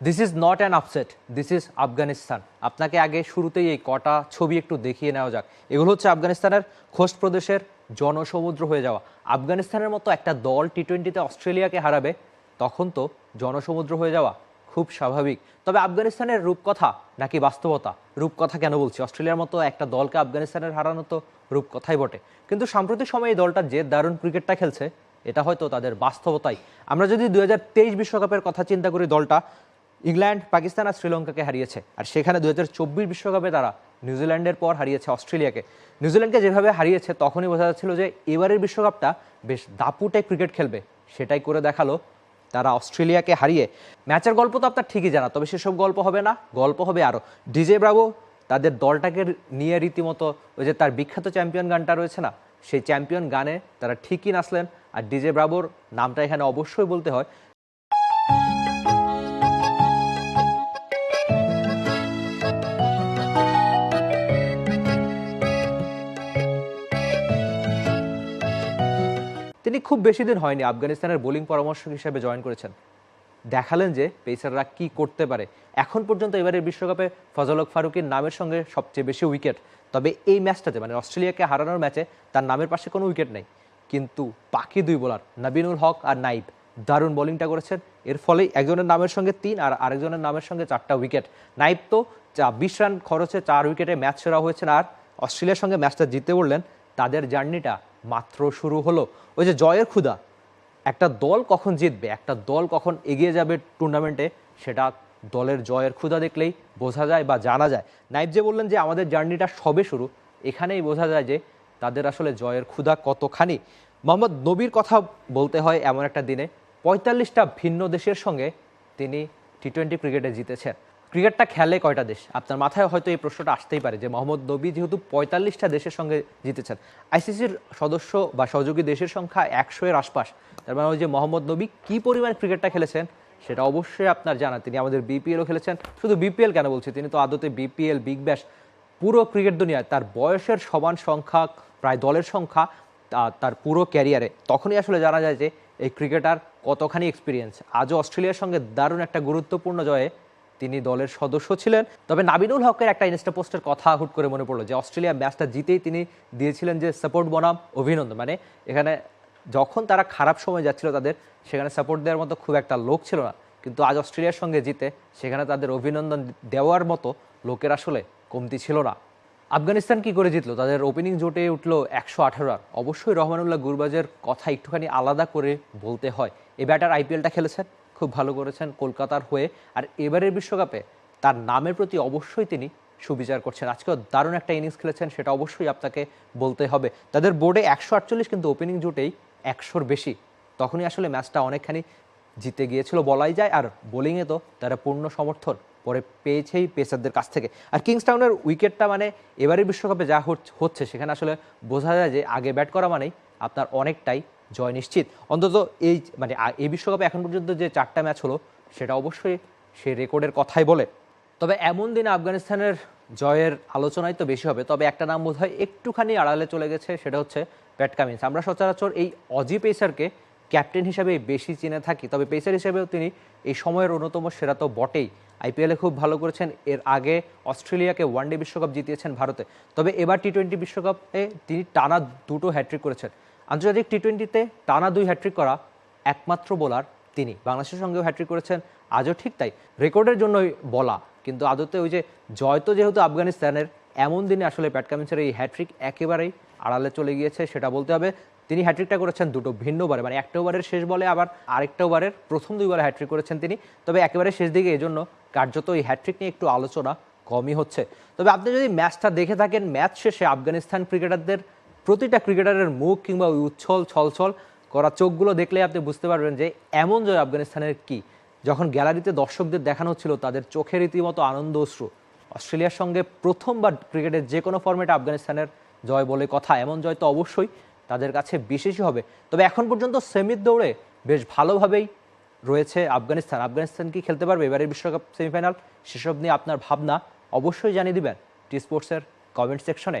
This is not an upset this is Afghanistan আপনাকে আগে শুরুতেই এই কটা ছবি একটু দেখিয়ে নেওয়া যাক। এগুলো হচ্ছে আফগানিস্তানের খোস্ট প্রদেশের জনসমুদ্র হয়ে যাওয়া। আফগানিস্তানের মতো একটা দল টি টোয়েন্টিতে অস্ট্রেলিয়াকে হারাবে, তখন তো জনসমুদ্র হয়ে যাওয়া খুব স্বাভাবিক। তবে আফগানিস্তানের রূপকথা নাকি বাস্তবতা? রূপকথা কেন বলছি? অস্ট্রেলিয়ার মতো একটা দলকে আফগানিস্তানের হারানো তো রূপকথাই বটে। কিন্তু সাম্প্রতিক সময়ে এই দলটা যে দারুণ ক্রিকেটটা খেলছে, এটা হয়তো তাদের বাস্তবতাই। আমরা যদি দুই বিশ্বকাপের কথা চিন্তা করি দলটা ইংল্যান্ড, পাকিস্তান আর শ্রীলঙ্কাকে হারিয়েছে। আর সেখানে দু হাজার বিশ্বকাপে তারা নিউজিল্যান্ডের পর হারিয়েছে অস্ট্রেলিয়াকে। নিউজিল্যান্ডকে যেভাবে হারিয়েছে, তখনই বোঝা যাচ্ছিল যে এবারের বিশ্বকাপটা বেশ দাপুটে ক্রিকেট খেলবে। সেটাই করে দেখাল তারা অস্ট্রেলিয়াকে হারিয়ে। ম্যাচের গল্প তো আপনার ঠিকই জানা, তবে সেসব গল্প হবে না, গল্প হবে আরও। ডিজে ব্রাভো তাদের দলটাকে নিয়ে রীতিমতো ওই যে তার বিখ্যাত চ্যাম্পিয়ন গানটা রয়েছে না, সেই চ্যাম্পিয়ন গানে তারা ঠিকই নাচলেন। আর ডিজে ব্রাভোর নামটা এখানে অবশ্যই বলতে হয় তিনি খুব বেশি দিন হয়নি আফগানিস্তানের বোলিং পরামর্শক হিসেবে জয়েন করেছেন। দেখালেন যে পেসাররা কি করতে পারে। এখন পর্যন্ত এবারের বিশ্বকাপে ফজলক ফারুকের নামের সঙ্গে সবচেয়ে বেশি উইকেট। তবে এই ম্যাচটাতে মানে অস্ট্রেলিয়াকে হারানোর ম্যাচে তার নামের পাশে কোনো উইকেট নেই। কিন্তু বাকি দুই বোলার, নাবিনুল হক আর নাইব, দারুণ বোলিংটা করেছেন। এর ফলে একজনের নামের সঙ্গে তিন আর আরেকজনের নামের সঙ্গে চারটা উইকেট। নাইব তো বিশ রান খরচে চার উইকেটে ম্যাচ সেরা হয়েছেন। আর অস্ট্রেলিয়ার সঙ্গে ম্যাচটা জিতে বললেন, তাদের জার্নিটা মাত্র শুরু হলো। ওই যে জয়ের ক্ষুধা, একটা দল কখন জিতবে, একটা দল কখন এগিয়ে যাবে টুর্নামেন্টে সেটা দলের জয়ের ক্ষুধা দেখলেই বোঝা যায় বা জানা যায়। নাইব যে বললেন যে আমাদের জার্নিটা সবে শুরু, এখানেই বোঝা যায় যে তাদের আসলে জয়ের ক্ষুধা কতখানি। মোহাম্মদ নবীর কথা বলতে হয় এমন একটা দিনে, পঁয়তাল্লিশটা ভিন্ন দেশের সঙ্গে তিনি টি টোয়েন্টি ক্রিকেটে জিতেছেন। ক্রিকেটটা খেলে কয়টা দেশ? আপনার মাথায় হয়তো এই প্রশ্নটা আসতেই পারে যে মোহাম্মদ নবী যেহেতু পঁয়তাল্লিশটা দেশের সঙ্গে জিতেছেন, আইসিসির সদস্য বা সহযোগী দেশের সংখ্যা একশো এর আশপাশ, তার মানে ওই যে মোহাম্মদ নবী কী পরিমাণ ক্রিকেটটা খেলেছেন সেটা অবশ্যই আপনার জানা। তিনি আমাদের বিপিএলও খেলেছেন, শুধু বিপিএল কেন বলছি, তিনি তো আদতে বিপিএল বিগ ব্যাশ পুরো ক্রিকেট দুনিয়ায়, তার বয়সের সমান সংখ্যা, প্রায় দলের সংখ্যা তার পুরো ক্যারিয়ারে তখনই আসলে জানা যায় যে এই ক্রিকেটার কতখানি এক্সপিরিয়েন্স আজও অস্ট্রেলিয়ার সঙ্গে দারুণ একটা গুরুত্বপূর্ণ জয়ে তিনি দলের সদস্য ছিলেন। তবে নাবিনুল হকের একটা ইনস্টা পোস্টের কথা হুট করে মনে পড়ল যে, অস্ট্রেলিয়া ম্যাচটা জিতেই তিনি দিয়েছিলেন যে সাপোর্ট বনাম, অভিনন্দন। মানে এখানে যখন তারা খারাপ সময় যাচ্ছিল তাদের, সেখানে সাপোর্ট দেওয়ার মতো খুব একটা লোক ছিল না। কিন্তু আজ অস্ট্রেলিয়ার সঙ্গে জিতে, সেখানে তাদের অভিনন্দন দেওয়ার মতো লোকের আসলে কমতি ছিল না। আফগানিস্তান কি করে জিতলো? তাদের ওপেনিং জোটে উঠল একশো আঠারো রান। অবশ্যই রহমানুল্লাহ গুরবাজের কথা একটুখানি আলাদা করে বলতে হয়। এই ব্যাটার আইপিএলটা খেলেছেন? খুব ভালো করেছেন কলকাতার হয়ে। আর এবারের বিশ্বকাপে তার নামের প্রতি অবশ্যই তিনি সুবিচার করছেন। আজকেও দারুণ একটা ইনিংস খেলেছেন, সেটা অবশ্যই আপনাকে বলতে হবে। তাদের বোর্ডে একশো আটচল্লিশ কিন্তু ওপেনিং জোটেই একশোর বেশি। তখনই আসলে ম্যাচটা অনেকখানি জিতে গিয়েছিল বলাই যায়, আর বোলিংয়ে তো তারা পূর্ণ সমর্থন পরে পেয়েছেই পেসারদের কাছ থেকে। আর কিংসটাউনের উইকেটটা মানে এবারের বিশ্বকাপে যা হচ্ছে, সেখানে আসলে বোঝা যায় যে আগে ব্যাট করা মানেই আপনার অনেকটাই জয় নিশ্চিত। অন্তত এই মানে এই বিশ্বকাপে এখন পর্যন্ত যে চারটা ম্যাচ হলো, সেটা অবশ্যই সে রেকর্ডের কথাই বলে। তবে এমন দিনে আফগানিস্তানের জয়ের আলোচনাই তো বেশি হবে, তবে একটা নাম বোধ হয় একটুখানি আড়ালে চলে গেছে, সেটা হচ্ছে প্যাট কামিন্স। আমরা সচরাচর এই অজি পেসারকে ক্যাপ্টেন হিসেবে বেশি চিনে থাকি, তবে পেসার হিসেবেও তিনি এই সময়ের অন্যতম সেরা তো বটেই। আইপিএলে খুব ভালো করেছেন, এর আগে অস্ট্রেলিয়াকে ওয়ানডে বিশ্বকাপ জিতিয়েছেন ভারতে। তবে এবার টি টোয়েন্টি বিশ্বকাপে তিনি টানা দুটো হ্যাট্রিক করেছেন। আন্তর্জাতিক টি টোয়েন্টিতে টানা দুই হ্যাট্রিক করা একমাত্র বোলার তিনি। বাংলাদেশের সঙ্গেও হ্যাট্রিক করেছেন আজও ঠিক তাই। রেকর্ডের জন্যই বলা, কিন্তু আদতে ওই যে জয় তো যেহেতু আফগানিস্তানের, এমন দিনে আসলে প্যাট কামিন্সের এই হ্যাট্রিক একেবারেই আড়ালে চলে গিয়েছে, সেটা বলতে হবে। তিনি হ্যাট্রিকটা করেছেন দুটো ভিন্ন ওভারে মানে একটা ওভারের শেষ বলে আবার আরেকটা ওভারের প্রথম দুইবারে হ্যাট্রিক করেছেন তিনি। তবে একেবারে শেষ দিকে এই জন্য কার্যত এই হ্যাট্রিক নিয়ে একটু আলোচনা কমই হচ্ছে। তবে আপনি যদি ম্যাচটা দেখে থাকেন ম্যাচ শেষে আফগানিস্তান ক্রিকেটারদের প্রতিটা ক্রিকেটারের মুখ কিংবা ওই উচ্ছল, ছলছল করা চোখগুলো দেখলে আপনি বুঝতে পারবেন যে এমন জয় আফগানিস্তানের কি। যখন গ্যালারিতে দর্শকদের দেখানো হচ্ছিল, তাদের চোখে রীতিমতো আনন্দ অশ্রু। অস্ট্রেলিয়ার সঙ্গে প্রথমবার ক্রিকেটের যে কোনো ফর্মেটে আফগানিস্তানের জয় বলে কথা, এমন জয় তো অবশ্যই তাদের কাছে বিশেষই হবে। তবে এখন পর্যন্ত সেমির দৌড়ে বেশ ভালোভাবেই রয়েছে আফগানিস্তান। আফগানিস্তান কি খেলতে পারবে এবারের বিশ্বকাপ সেমিফাইনাল? সেসব নিয়ে আপনার ভাবনা অবশ্যই জানিয়ে দিবেন টি স্পোর্টসের কমেন্ট সেকশনে।